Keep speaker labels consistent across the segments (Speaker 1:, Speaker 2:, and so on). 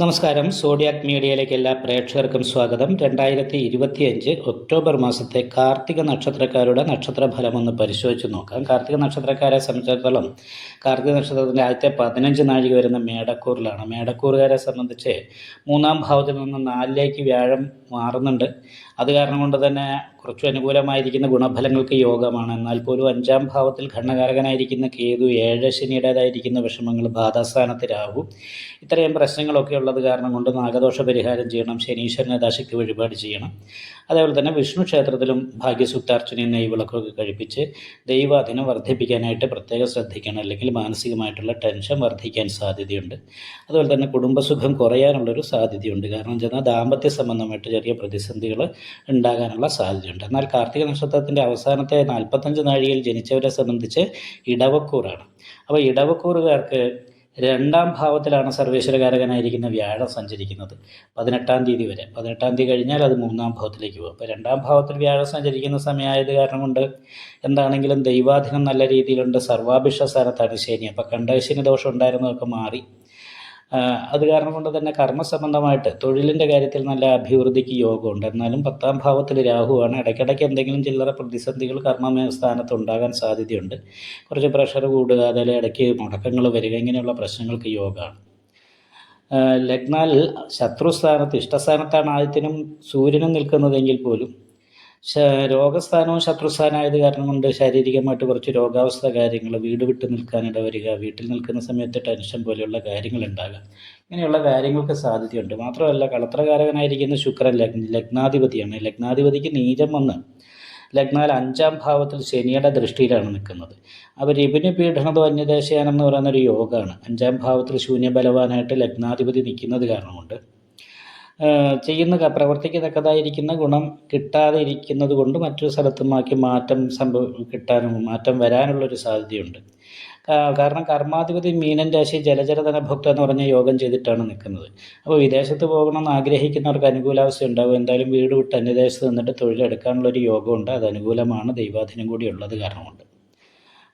Speaker 1: നമസ്കാരം. സോഡിയാക് മീഡിയയിലേക്ക് എല്ലാ പ്രേക്ഷകർക്കും സ്വാഗതം. രണ്ടായിരത്തി ഇരുപത്തിയഞ്ച് ഒക്ടോബർ മാസത്തെ കാർത്തിക നക്ഷത്രക്കാരുടെ നക്ഷത്രഫലം ഒന്ന് പരിശോധിച്ച് നോക്കാം. കാർത്തിക നക്ഷത്രക്കാരെ സംബന്ധിച്ചിടത്തോളം കാർത്തിക നക്ഷത്രത്തിന്റെ ആദ്യത്തെ പതിനഞ്ച് നാഴിക വരുന്ന മേടക്കൂറിലാണ്. മേടക്കൂറുകാരെ സംബന്ധിച്ച് മൂന്നാം ഭാവത്തിൽ നിന്ന് നാലിലേക്ക് വ്യാഴം മാറുന്നുണ്ട്. അത് കാരണം കൊണ്ട് തന്നെ കുറച്ചു അനുകൂലമായിരിക്കുന്ന ഗുണഫലങ്ങൾക്ക് യോഗമാണ്. എന്നാൽ പോലും അഞ്ചാം ഭാവത്തിൽ ഘണ്ണകാരകനായിരിക്കുന്ന കേതു ഏഴ് ശനിയുടേതായിരിക്കുന്ന വിഷമങ്ങൾ ബാധാസ്ഥാനത്ത് രാഹു ഇത്രയും പ്രശ്നങ്ങളൊക്കെ ഉള്ളത് കാരണം കൊണ്ട് നാഗദോഷ പരിഹാരം ചെയ്യണം ശനീശ്വരനെ ദാശയ്ക്ക് വഴിപാട് ചെയ്യണം. അതേപോലെ തന്നെ വിഷ്ണു ക്ഷേത്രത്തിലും ഭാഗ്യസൂക്താർച്ചനയും നെയ്വിളക്കൊക്കെ കഴിപ്പിച്ച് ദൈവാധീനം വർദ്ധിപ്പിക്കാനായിട്ട് പ്രത്യേകം ശ്രദ്ധിക്കണം. അല്ലെങ്കിൽ മാനസികമായിട്ടുള്ള ടെൻഷൻ വർദ്ധിക്കാൻ സാധ്യതയുണ്ട്. അതുപോലെ തന്നെ കുടുംബസുഖം കുറയാനുള്ളൊരു സാധ്യതയുണ്ട്. കാരണം ചെന്നാൽ ദാമ്പത്യ സംബന്ധമായിട്ട് ചെറിയ പ്രതിസന്ധികൾ ഉണ്ടാകാനുള്ള സാധ്യതയുണ്ട്. എന്നാൽ കാർത്തിക നക്ഷത്രത്തിന്റെ അവസാനത്തെ നാൽപ്പത്തഞ്ച് നാഴികയിൽ ജനിച്ചവരെ സംബന്ധിച്ച് ഇടവക്കൂറാണ്. അപ്പോൾ ഇടവക്കൂറുകാർക്ക് രണ്ടാം ഭാവത്തിലാണ് സർവേശ്വരകാരകനായിരിക്കുന്ന വ്യാഴം സഞ്ചരിക്കുന്നത്. പതിനെട്ടാം തീയതി വരെ. പതിനെട്ടാം തീയതി കഴിഞ്ഞാൽ അത് മൂന്നാം ഭാവത്തിലേക്ക് പോകും. അപ്പോൾ രണ്ടാം ഭാവത്തിൽ വ്യാഴം സഞ്ചരിക്കുന്ന സമയമായത് കാരണം കൊണ്ട് എന്താണെങ്കിലും ദൈവാധീനം നല്ല രീതിയിലുണ്ട്. സർവാഭിഷ സ്ഥാനത്താണ് ശനി. അപ്പോൾ കണ്ടശനി ദോഷം ഉണ്ടായിരുന്നതൊക്കെ മാറി. അത് കാരണം കൊണ്ട് തന്നെ കർമ്മസംബന്ധമായിട്ട് തൊഴിലിന്റെ കാര്യത്തിൽ നല്ല അഭിവൃദ്ധിക്ക് യോഗമുണ്ട്. എന്നാലും പത്താം ഭാവത്തിൽ രാഹുവാണ്. ഇടയ്ക്കിടയ്ക്ക് എന്തെങ്കിലും ചില്ലറ പ്രതിസന്ധികൾ കർമ്മ സ്ഥാനത്ത് ഉണ്ടാകാൻ സാധ്യതയുണ്ട്. കുറച്ച് പ്രഷർ കൂടുക അതേപോലെ ഇടയ്ക്ക് മുടക്കങ്ങൾ വരിക ഇങ്ങനെയുള്ള പ്രശ്നങ്ങൾക്ക് യോഗമാണ്. ലഗ്നാൽ ശത്രുസ്ഥാനത്ത് ഇഷ്ടസ്ഥാനത്താണ് ആദ്യത്തിനും സൂര്യനും നിൽക്കുന്നതെങ്കിൽ പോലും രോഗസ്ഥാനവും ശത്രുസ്ഥാനമായത് കാരണം കൊണ്ട് ശാരീരികമായിട്ട് കുറച്ച് രോഗാവസ്ഥ കാര്യങ്ങൾ വീട് വിട്ട് നിൽക്കാനിട വരിക വീട്ടിൽ നിൽക്കുന്ന സമയത്ത് ടെൻഷൻ പോലെയുള്ള കാര്യങ്ങൾ ഉണ്ടാകാം. ഇങ്ങനെയുള്ള കാര്യങ്ങൾക്ക് സാധ്യതയുണ്ട്. മാത്രമല്ല കളത്രകാരകനായിരിക്കുന്ന ശുക്രൻ ലഗ്ന ലഗ്നാധിപതിയാണ്. ലഗ്നാധിപതിക്ക് നീചം വന്ന് ലഗ്നാൽ അഞ്ചാം ഭാവത്തിൽ ശനിയുടെ ദൃഷ്ടിയിലാണ് നിൽക്കുന്നത്. അപ്പോൾ രവിന് പീഡനതോ അന്യദേശയാനം എന്ന് പറയുന്ന ഒരു യോഗമാണ്. അഞ്ചാം ഭാവത്തിൽ ശൂന്യബലവാനായിട്ട് ലഗ്നാധിപതി നിൽക്കുന്നത് കാരണം കൊണ്ട് ചെയ്യുന്ന പ്രവർത്തിക്കത്തക്കതായിരിക്കുന്ന ഗുണം കിട്ടാതെ ഇരിക്കുന്നത് കൊണ്ട് മറ്റൊരു സ്ഥലത്തുമാക്കി മാറ്റം സംഭവ കിട്ടാനും മാറ്റം വരാനുള്ളൊരു സാധ്യതയുണ്ട്. കാരണം കർമാധിപതി മീനൻ രാശി ജലചരധനഭുക്ത എന്ന് പറഞ്ഞ യോഗം ചെയ്തിട്ടാണ് നിൽക്കുന്നത്. അപ്പോൾ വിദേശത്ത് പോകണമെന്ന് ആഗ്രഹിക്കുന്നവർക്ക് അനുകൂലാവസ്ഥ ഉണ്ടാവും എന്തായാലും വീട് വിട്ട് അന്യദേശത്ത് നിന്നിട്ട് തൊഴിലെടുക്കാനുള്ളൊരു യോഗമുണ്ട്. അത് അനുകൂലമാണ്. ദൈവാധീനം കൂടി ഉള്ളത് കാരണമുണ്ട്.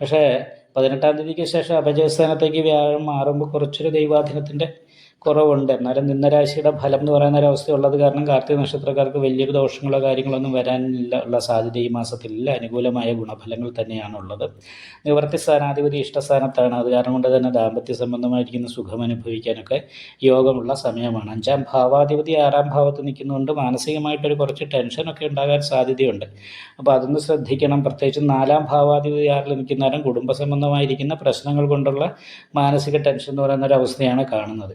Speaker 1: പക്ഷേ പതിനെട്ടാം തീയതിക്ക് ശേഷം അപജയസ്ഥാനത്തേക്ക് വ്യാഴം മാറുമ്പോൾ കുറച്ചൊരു ദൈവാധീനത്തിന്റെ കുറവുണ്ട്. എന്നാലും നിന്നരാശിയുടെ ഫലം എന്ന് പറയുന്ന ഒരു അവസ്ഥയുള്ളത് കാരണം കാർത്തിക നക്ഷത്രക്കാർക്ക് വലിയൊരു ദോഷങ്ങളോ കാര്യങ്ങളൊന്നും വരാനില്ല ഉള്ള സാധ്യത ഈ മാസത്തിലില്ല. അനുകൂലമായ ഗുണഫലങ്ങൾ തന്നെയാണുള്ളത്. നിവർത്തി സ്ഥാനാധിപതി ഇഷ്ടസ്ഥാനത്താണ്. അത് കാരണം കൊണ്ട് തന്നെ ദാമ്പത്യ സംബന്ധമായിരിക്കുന്ന സുഖം അനുഭവിക്കാനൊക്കെ യോഗമുള്ള സമയമാണ്. അഞ്ചാം ഭാവാധിപതി ആറാം ഭാവത്ത് നിൽക്കുന്നതുകൊണ്ട് മാനസികമായിട്ടൊരു കുറച്ച് ടെൻഷനൊക്കെ ഉണ്ടാകാൻ സാധ്യതയുണ്ട്. അപ്പോൾ അതൊന്ന് ശ്രദ്ധിക്കണം. പ്രത്യേകിച്ച് നാലാം ഭാവാധിപതി ആറിൽ നിൽക്കുന്നവരും കുടുംബ സംബന്ധമായിരിക്കുന്ന പ്രശ്നങ്ങൾ കൊണ്ടുള്ള മാനസിക ടെൻഷൻ എന്ന് പറയുന്ന ഒരു അവസ്ഥയാണ് കാണുന്നത്.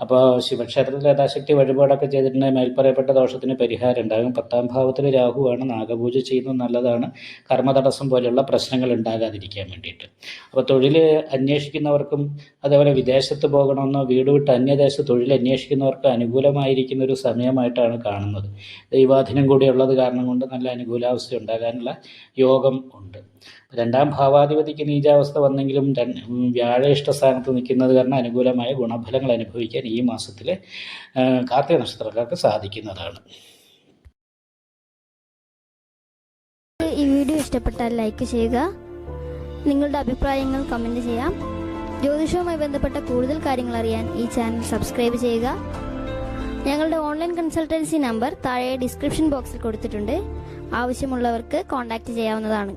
Speaker 1: അപ്പോൾ ശിവക്ഷേത്രത്തിൽ യഥാശക്തി വഴിപാടൊക്കെ ചെയ്തിട്ടുണ്ടെങ്കിൽ മേൽപ്പറയപ്പെട്ട ദോഷത്തിന് പരിഹാരം ഉണ്ടാകും. പത്താം ഭാവത്തിൽ രാഹുവാണ് നാഗപൂജ ചെയ്യുന്നത് നല്ലതാണ്. കർമ്മതടസ്സം പോലെയുള്ള പ്രശ്നങ്ങൾ ഉണ്ടാകാതിരിക്കാൻ വേണ്ടിയിട്ട്. അപ്പോൾ തൊഴിൽ അന്വേഷിക്കുന്നവർക്കും അതേപോലെ വിദേശത്ത് പോകണമെന്നോ വീട് വിട്ട് അന്യദേശത്ത് തൊഴിൽ അന്വേഷിക്കുന്നവർക്ക് അനുകൂലമായിരിക്കുന്ന ഒരു സമയമായിട്ടാണ് കാണുന്നത്. ദൈവാധീനം കൂടിയുള്ളത് കാരണം കൊണ്ട് നല്ല അനുകൂലാവസ്ഥ ഉണ്ടാകാനുള്ള യോഗം ഉണ്ട്. രണ്ടാം ഭാവാധിപതിക്ക് നീചാവസ്ഥ വന്നെങ്കിലും വ്യാഴ ഇഷ്ട ഇഷ്ടസ്ഥാനത്ത് നിൽക്കുന്നത് കാരണം അനുകൂലമായ ഗുണഫലങ്ങൾ അനുഭവിക്കാൻ ഈ മാസത്തിൽ കാർത്തിക നക്ഷത്രക്കാർക്ക് സാധിക്കുന്നതാണ്.
Speaker 2: ഈ വീഡിയോ ഇഷ്ടപ്പെട്ടാൽ ലൈക്ക് ചെയ്യുക നിങ്ങളുടെ അഭിപ്രായങ്ങൾ കമന്റ് ചെയ്യാം. ജ്യോതിഷവുമായി ബന്ധപ്പെട്ട കൂടുതൽ കാര്യങ്ങൾ അറിയാൻ ഈ ചാനൽ സബ്സ്ക്രൈബ് ചെയ്യുക. ഞങ്ങളുടെ ഓൺലൈൻ കൺസൾട്ടൻസി നമ്പർ താഴെ ഡിസ്ക്രിപ്ഷൻ ബോക്സിൽ കൊടുത്തിട്ടുണ്ട്. ആവശ്യമുള്ളവർക്ക് കോൺടാക്റ്റ് ചെയ്യാവുന്നതാണ്.